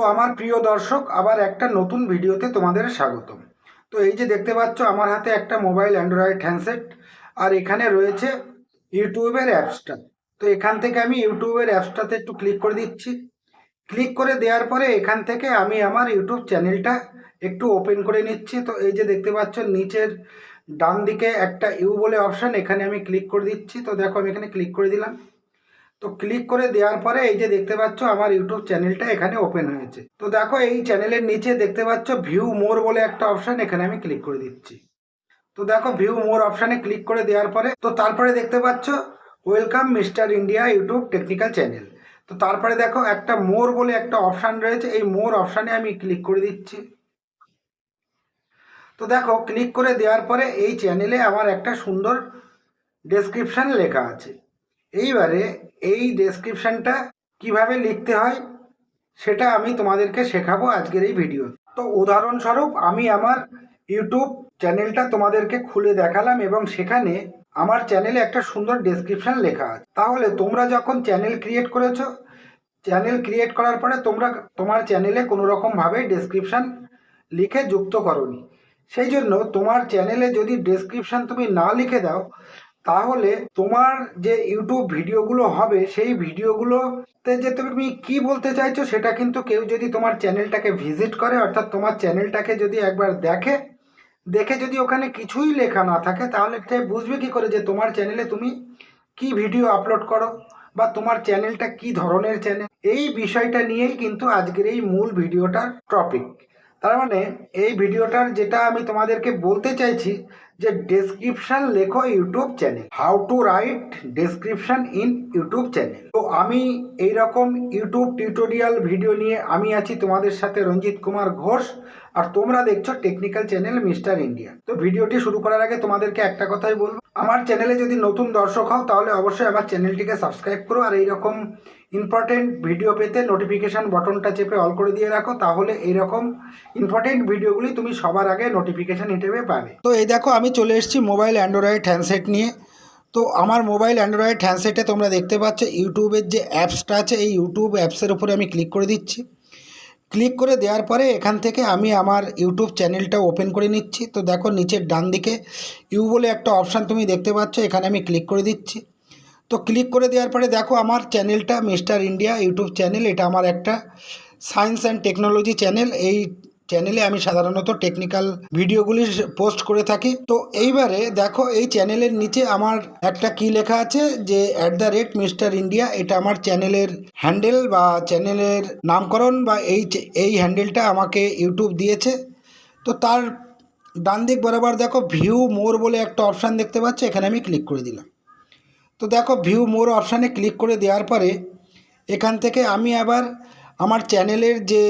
তো আমার প্রিয় দর্শক, আবার একটা নতুন ভিডিওতে তোমাদের স্বাগতম। তো এই যে দেখতে পাচ্ছ, আমার হাতে একটা মোবাইল অ্যান্ড্রয়েড হ্যান্ডসেট, আর এখানে রয়েছে ইউটিউবের অ্যাপসটা। তো এখান থেকে আমি ইউটিউবের অ্যাপসটাতে একটু ক্লিক করে দিচ্ছি। ক্লিক করে দেওয়ার পরে এখান থেকে আমি আমার ইউটিউব চ্যানেলটা একটু ওপেন করে নিচ্ছি। তো এই যে দেখতে পাচ্ছ, নিচের ডান দিকে একটা ইউ বলে অপশান, এখানে আমি ক্লিক করে দিচ্ছি। তো দেখো, আমি এখানে ক্লিক করে দিলাম। তো ক্লিক করে দেওয়ার পরে এই যে দেখতে পাচ্ছ আমার ইউটিউব চ্যানেলটা এখানে ওপেন হয়েছে। তো দেখো এই চ্যানেলের নিচে দেখতে পাচ্ছ ভিউ মোর বলে একটা অপশান এখানে আমি ক্লিক করে দিচ্ছি। তো দেখো ভিউ মোর অপশানে ক্লিক করে দেওয়ার পরে, তো তারপরে দেখতে পাচ্ছ welcome mister India YouTube technical channel তো তারপরে দেখো একটা মোর বলে একটা অপশান রয়েছে, এই মোর অপশানে আমি ক্লিক করে দিচ্ছি। তো দেখো ক্লিক করে দেওয়ার পরে এই চ্যানেলে আমার একটা সুন্দর ডেসক্রিপশান লেখা আছে। এইবারে এই ডেসক্রিপশানটা কীভাবে লিখতে হয়, সেটা আমি তোমাদেরকে শেখাবো আজকের এই ভিডিও তো। উদাহরণস্বরূপ, আমি আমার ইউটিউব চ্যানেলটা তোমাদেরকে খুলে দেখালাম এবং সেখানে আমার চ্যানেলে একটা সুন্দর ডেসক্রিপশান লেখা আছে। তাহলে তোমরা যখন চ্যানেল ক্রিয়েট করেছ চ্যানেল ক্রিয়েট করার পরে তোমরা তোমার চ্যানেলে কোনো রকমভাবে ডেসক্রিপশান লিখে যুক্ত করনি। সেই জন্য তোমার চ্যানেলে যদি ডেসক্রিপশান তুমি না লিখে দাও তাহলে তোমার যে ইউটিউব ভিডিওগুলো হবে, সেই ভিডিওগুলোতে যে তুমি কি বলতে চাইছো সেটা কিন্তু কেউ যদি তোমার চ্যানেলটাকে ভিজিট করে, অর্থাৎ তোমার চ্যানেলটাকে যদি একবার দেখে দেখে যদি ওখানে কিছুই লেখা না থাকে, তাহলে সে বুঝবে কি করে যে তোমার চ্যানেলে তুমি কি ভিডিও আপলোড করো বা তোমার চ্যানেলটা কি ধরনের চ্যানেল। এই বিষয়টা নিয়েই কিন্তু আজকের এই মূল ভিডিওটার টপিক তার মানে এই ভিডিওটার যেটা আমি তোমাদেরকে বলতে চাইছি যে ডেসক্রিপশন লেখো YouTube channel how to write description in YouTube channel তো আমি এই রকম ইউটিউব টিউটোরিয়াল ভিডিও নিয়ে আমি আছি তোমাদের সাথে রঞ্জিত কুমার ঘোষ, আর তোমরা দেখছ টেকনিক্যাল চ্যানেল মিস্টার ইন্ডিয়া তো ভিডিওটি শুরু করার আগে তোমাদেরকে একটা কথাই বলব, আমার চ্যানেলে যদি নতুন দর্শক হও তাহলে অবশ্যই আমার চ্যানেলটিকে সাবস্ক্রাইব করো, আর এইরকম ইম্পর্টেন্ট ভিডিও পেতে নোটিফিকেশান বটনটা চেপে অল করে দিয়ে রাখো, তাহলে এইরকম ইম্পর্টেন্ট ভিডিওগুলি তুমি সবার আগে নোটিফিকেশান হিসেবে পাবে। তো এই দেখো আমি চলে এসেছি মোবাইল অ্যান্ড্রয়েড হ্যান্ডসেট নিয়ে। তো আমার মোবাইল অ্যান্ড্রয়েড হ্যান্ডসেটে তোমরা দেখতে পাচ্ছ ইউটিউবের যে অ্যাপসটা আছে, এই ইউটিউব অ্যাপসের উপরে আমি ক্লিক করে দিচ্ছি। ক্লিক করে দেওয়ার পরে এখান থেকে আমি আমার ইউটিউব চ্যানেলটা ওপেন করে নিচ্ছি। তো দেখো নিচের ডান দিকে ইউ বলে একটা অপশান তুমি দেখতে পাচ্ছ, এখানে আমি ক্লিক করে দিচ্ছি। তো ক্লিক করে দেওয়ার পরে দেখো আমার চ্যানেলটা মিস্টার ইন্ডিয়া ইউটিউব চ্যানেল, এটা আমার একটা সায়েন্স অ্যান্ড টেকনোলজি চ্যানেল। এই চ্যানেলে আমি সাধারণত টেকনিক্যাল ভিডিওগুলি পোস্ট করে থাকি। তো এইবারে দেখো, এই চ্যানেলের নিচে আমার একটা কি লেখা আছে যে at the rate mister India এটা আমার চ্যানেলের হ্যান্ডেল বা চ্যানেলের নামকরণ বা এই এই হ্যান্ডেলটা আমাকে ইউটিউব দিয়েছে। তো তার ডান দিক বরাবর দেখো ভিউ মোর বলে একটা অপশান দেখতে পাচ্ছ, এখানে আমি ক্লিক করে দিলাম। তো দেখো ভিউ মোর অপশানে ক্লিক করে দেওয়ার পরে, এখান থেকে আমি আবার আমার চ্যানেলের যে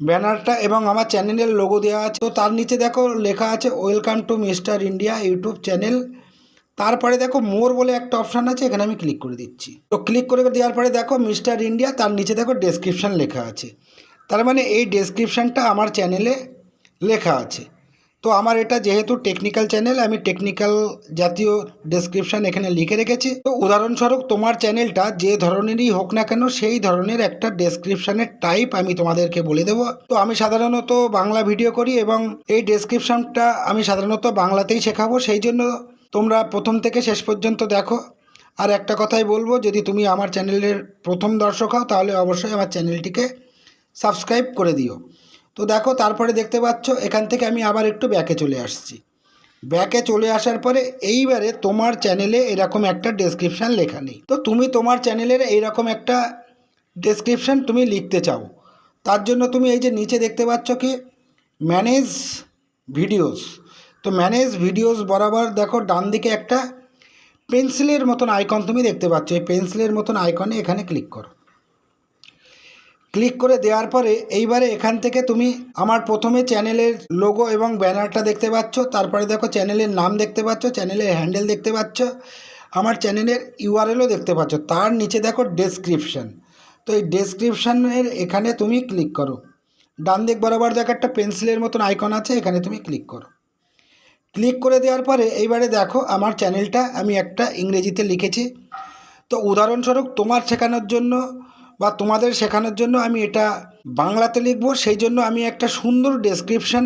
ব্যানারটা এবং আমার চ্যানেলের লোগো দেওয়া আছে। তো তার নিচে দেখো লেখা আছে welcome to mister India YouTube channel তারপরে দেখো মোর বলে একটা অপশান আছে, এখানে আমি ক্লিক করে দিচ্ছি। তো ক্লিক করে দেওয়ার পরে দেখো মিস্টার ইন্ডিয়া তার নিচে দেখো ডেসক্রিপশান লেখা আছে। তার মানে এই ডেসক্রিপশানটা আমার চ্যানেলে লেখা আছে। তো আমার এটা যেহেতু টেকনিক্যাল চ্যানেল আমি টেকনিক্যাল জাতীয় ডেসক্রিপশান এখানে লিখে রেখেছি। তো উদাহরণস্বরূপ তোমার চ্যানেলটা যে ধরনেরই হোক না কেন, সেই ধরনের একটা ডেসক্রিপশানের টাইপ আমি তোমাদেরকে বলে দেবো। তো আমি সাধারণত বাংলা ভিডিও করি এবং এই ডেসক্রিপশানটা আমি সাধারণত বাংলাতেই শেখাবো, সেই জন্য তোমরা প্রথম থেকে শেষ পর্যন্ত দেখো। আর একটা কথাই বলব, যদি তুমি আমার চ্যানেলের প্রথম দর্শক হও, তাহলে অবশ্যই আমার চ্যানেলটিকে সাবস্ক্রাইব করে দিও। তো দেখো, তারপরে দেখতে পাচ্ছ, এখান থেকে আমি আবার একটু ব্যাকে চলে আসছি। ব্যাকে চলে আসার পরে এইবারে তোমার চ্যানেলে এরকম একটা ডেসক্রিপশান লেখা নেই। তো তুমি তোমার চ্যানেলের এইরকম একটা ডেসক্রিপশান তুমি লিখতে চাও। তার জন্য তুমি এই যে নিচে দেখতে পাচ্ছ কি ম্যানেজ ভিডিওস তো ম্যানেজ ভিডিওস বরাবর দেখো, ডান দিকে একটা পেন্সিলের মতন আইকন তুমি দেখতে পাচ্ছ। এই পেন্সিলের মতন আইকনে এখানে ক্লিক করো। ক্লিক করে দেওয়ার পরে এইবারে এখান থেকে তুমি আমার প্রথমে চ্যানেলের লোগো এবং ব্যানারটা দেখতে পাচ্ছ। তারপরে দেখো চ্যানেলের নাম দেখতে পাচ্ছ, চ্যানেলের হ্যান্ডেল দেখতে পাচ্ছ, আমার চ্যানেলের ইউআরএলও দেখতে পাচ্ছ। তার নিচে দেখো ডেসক্রিপশান তো এই ডেসক্রিপশানের এখানে তুমি ক্লিক করো। ডান দিক বরাবর দেখো একটা পেন্সিলের মতন আইকন আছে, এখানে তুমি ক্লিক করো। ক্লিক করে দেওয়ার পরে এইবারে দেখো আমার চ্যানেলটা আমি একটা ইংরেজিতে লিখেছি। তো উদাহরণস্বরূপ তোমার শেখানোর জন্য বা তোমাদের শেখানোর জন্য আমি এটা বাংলাতে লিখব, সেই জন্য আমি একটা সুন্দর ডেসক্রিপশন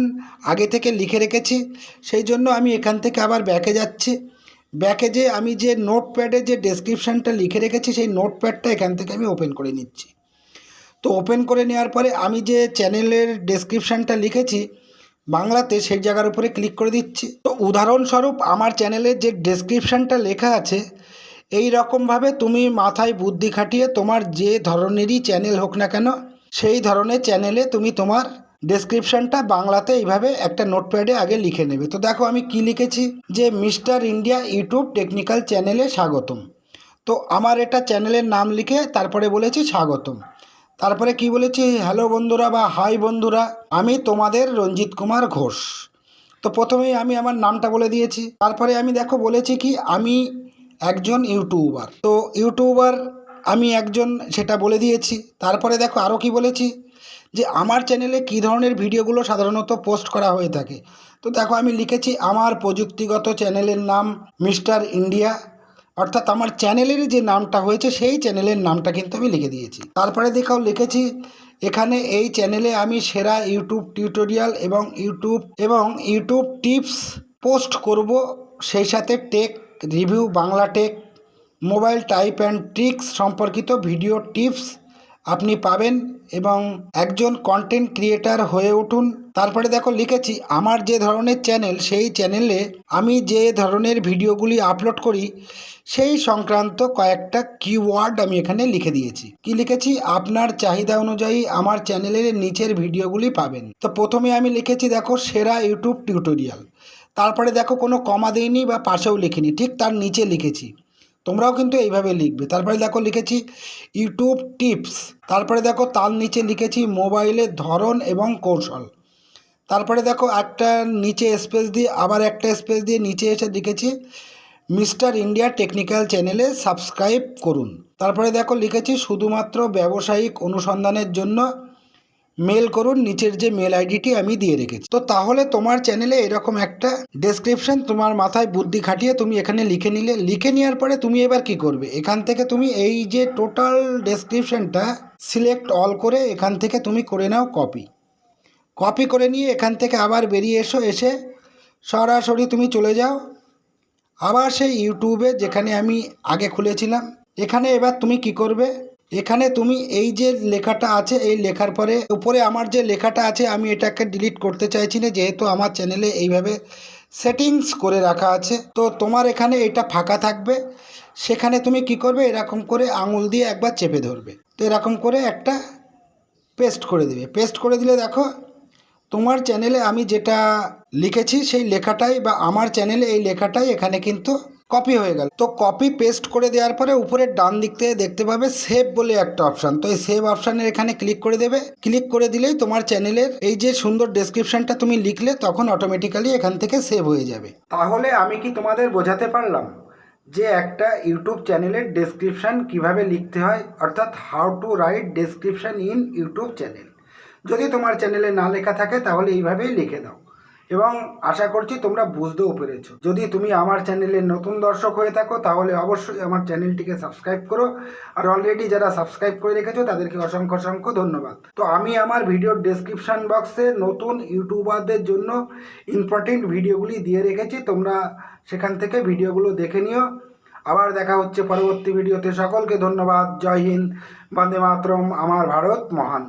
আগে থেকে লিখে রেখেছি। সেই জন্য আমি এখান থেকে আবার ব্যাকে যাচ্ছি। ব্যাকে যে আমি যে নোটপ্যাডে যে ডেসক্রিপশানটা লিখে রেখেছি, সেই নোটপ্যাডটা এখান থেকে আমি ওপেন করে নিচ্ছি। তো ওপেন করে নেওয়ার পরে আমি যে চ্যানেলের ডেসক্রিপশানটা লিখেছি, বাংলাতে সেই জায়গার উপরে ক্লিক করে দিচ্ছি। তো উদাহরণস্বরূপ আমার চ্যানেলের যে ডেসক্রিপশানটা লেখা আছে এই রকমভাবে তুমি মাথায় বুদ্ধি খাটিয়ে তোমার যে ধরনেরই চ্যানেল হোক না কেন, সেই ধরনের চ্যানেলে তুমি তোমার ডেসক্রিপশানটা বাংলাতে এইভাবে একটা নোটপ্যাডে আগে লিখে নেবে। তো দেখো আমি কি লিখেছি? যে মিস্টার ইন্ডিয়া ইউটিউব টেকনিক্যাল চ্যানেলে স্বাগতম। তো আমার এটা চ্যানেলের নাম লিখে তারপরে বলেছি স্বাগতম। তারপরে কি বলেছি? হ্যালো বন্ধুরা বা হাই বন্ধুরা, আমি তোমাদের রঞ্জিত কুমার ঘোষ। তো প্রথমেই আমি আমার নামটা বলে দিয়েছি। তারপরে আমি দেখো বলেছি কি, আমি একজন ইউটিউবার। তো ইউটিউবার, আমি একজন, সেটা বলে দিয়েছি। তারপরে দেখো আরও কি বলেছি, যে আমার চ্যানেলে কী ধরনের ভিডিওগুলো সাধারণত পোস্ট করা হয়ে থাকে। তো দেখো আমি লিখেছি, আমার প্রযুক্তিগত চ্যানেলের নাম মিস্টার ইন্ডিয়া। অর্থাৎ আমার চ্যানেলের যে নামটা হয়েছে, সেই চ্যানেলের নামটা কিন্তু আমি লিখে দিয়েছি। তারপরে দেখাও লিখেছি, এখানে এই চ্যানেলে আমি সেরা ইউটিউব টিউটোরিয়াল এবং ইউটিউব এবং ইউটিউব টিপস পোস্ট করব। সেই সাথে tech review Bangla tech, mobile type and tricks সম্পর্কিত ভিডিও টিপস আপনি পাবেন এবং একজন কন্টেন্ট ক্রিয়েটার হয়ে উঠুন। তারপরে দেখো, লিখেছি, আমার যে ধরনের চ্যানেল সেই চ্যানেলে আমি যে ধরনের ভিডিওগুলি আপলোড করি, সেই সংক্রান্ত কয়েকটা কিওয়ার্ড আমি এখানে লিখে দিয়েছি। কি লিখেছি? আপনার চাহিদা অনুযায়ী আমার চ্যানেলের নিচের ভিডিওগুলি পাবেন। তো প্রথমে আমি লিখেছি, দেখো, সেরা ইউটিউব টিউটোরিয়াল তারপরে দেখো কোনো কমা দিইনি বা পাশেও লিখিনি, ঠিক তার নিচে লিখেছি। তোমরাও কিন্তু এইভাবে লিখবে। তারপরে দেখো লিখেছি ইউটিউব টিপস, তারপরে দেখো তার নিচে লিখেছি মোবাইলের ধরন এবং কৌশল। তারপরে দেখো একটা নিচে স্পেস দিয়ে, আবার একটা স্পেস দিয়ে নিচে এসে লিখেছি, মিস্টার ইন্ডিয়া টেকনিক্যাল চ্যানেলে সাবস্ক্রাইব করুন। তারপরে দেখো লিখেছি শুধুমাত্র ব্যবসায়িক অনুসন্ধানের জন্য মেল করুন, নিচের যে মেল আইডিটি আমি দিয়ে রেখেছি। তো তাহলে তোমার চ্যানেলে এরকম একটা ডেসক্রিপশন তোমার মাথায় বুদ্ধি খাটিয়ে তুমি এখানে লিখে নিলে। লিখে নেওয়ার পরে তুমি এবার কি করবে? এখান থেকে তুমি এই যে টোটাল ডেসক্রিপশনটা সিলেক্ট অল করে এখান থেকে তুমি করে নাও কপি কপি করে নিয়ে এখান থেকে আবার বেরিয়ে এসো, এসে সরাসরি তুমি চলে যাও। আবার সেই ইউটিউবে যেখানে আমি আগে খুলেছিলাম। এখানে এবার তুমি কি করবে? এখানে তুমি এই যে লেখাটা আছে, এই লেখার পরে উপরে আমার যে লেখাটা আছে, আমি এটাকে ডিলিট করতে চাইছি না, যেহেতু আমার চ্যানেলে এইভাবে সেটিংস করে রাখা আছে। তো তোমার এখানে এটা ফাঁকা থাকবে। সেখানে তুমি কি করবে? এরকম করে আঙুল দিয়ে একবার চেপে ধরবে। তো এরকম করে একটা পেস্ট করে দিবে। পেস্ট করে দিলে দেখো, তোমার চ্যানেলে আমি যেটা লিখেছি, সেই লেখাটাই বা আমার চ্যানেলে এই লেখাটাই এখানে কিন্তু কপি হয়ে গেল। তো কপি পেস্ট করে দেওয়ার পরে উপরের ডান দিক থেকে দেখতে পাবে সেভ বলে একটা অপশান তো এই সেভ অপশানের এখানে ক্লিক করে দেবে। ক্লিক করে দিলেই তোমার চ্যানেলের এই যে সুন্দর ডেসক্রিপশনটা তুমি লিখলে তখন অটোমেটিক্যালি এখান থেকে সেভ হয়ে যাবে। তাহলে আমি কি তোমাদের বোঝাতে পারলাম যে একটা ইউটিউব চ্যানেলের ডেসক্রিপশন কীভাবে লিখতে হয়? অর্থাৎ how to write description in YouTube channel যদি তোমার চ্যানেলে না লেখা থাকে তাহলে এইভাবেই লিখে দাও। এবং আশা করছি তোমরা বুঝতেও পেরেছ। যদি তুমি আমার চ্যানেলের নতুন দর্শক হয়ে থাকো, তাহলে অবশ্যই আমার চ্যানেলটিকে সাবস্ক্রাইব করো। আর অলরেডি যারা সাবস্ক্রাইব করে রেখেছো, তাদেরকে অসংখ্য অসংখ্য ধন্যবাদ। তো আমি আমার ভিডিওর ডেসক্রিপশন বক্সে নতুন ইউটিউবারদের জন্য ইম্পর্টেন্ট ভিডিওগুলি দিয়ে রেখেছি। তোমরা সেখান থেকে ভিডিওগুলো দেখে নিও। আবার দেখা হচ্ছে পরবর্তী ভিডিওতে সকলকে ধন্যবাদ। জয় হিন্দ। বন্দে মাতরম। আমার ভারত মহান।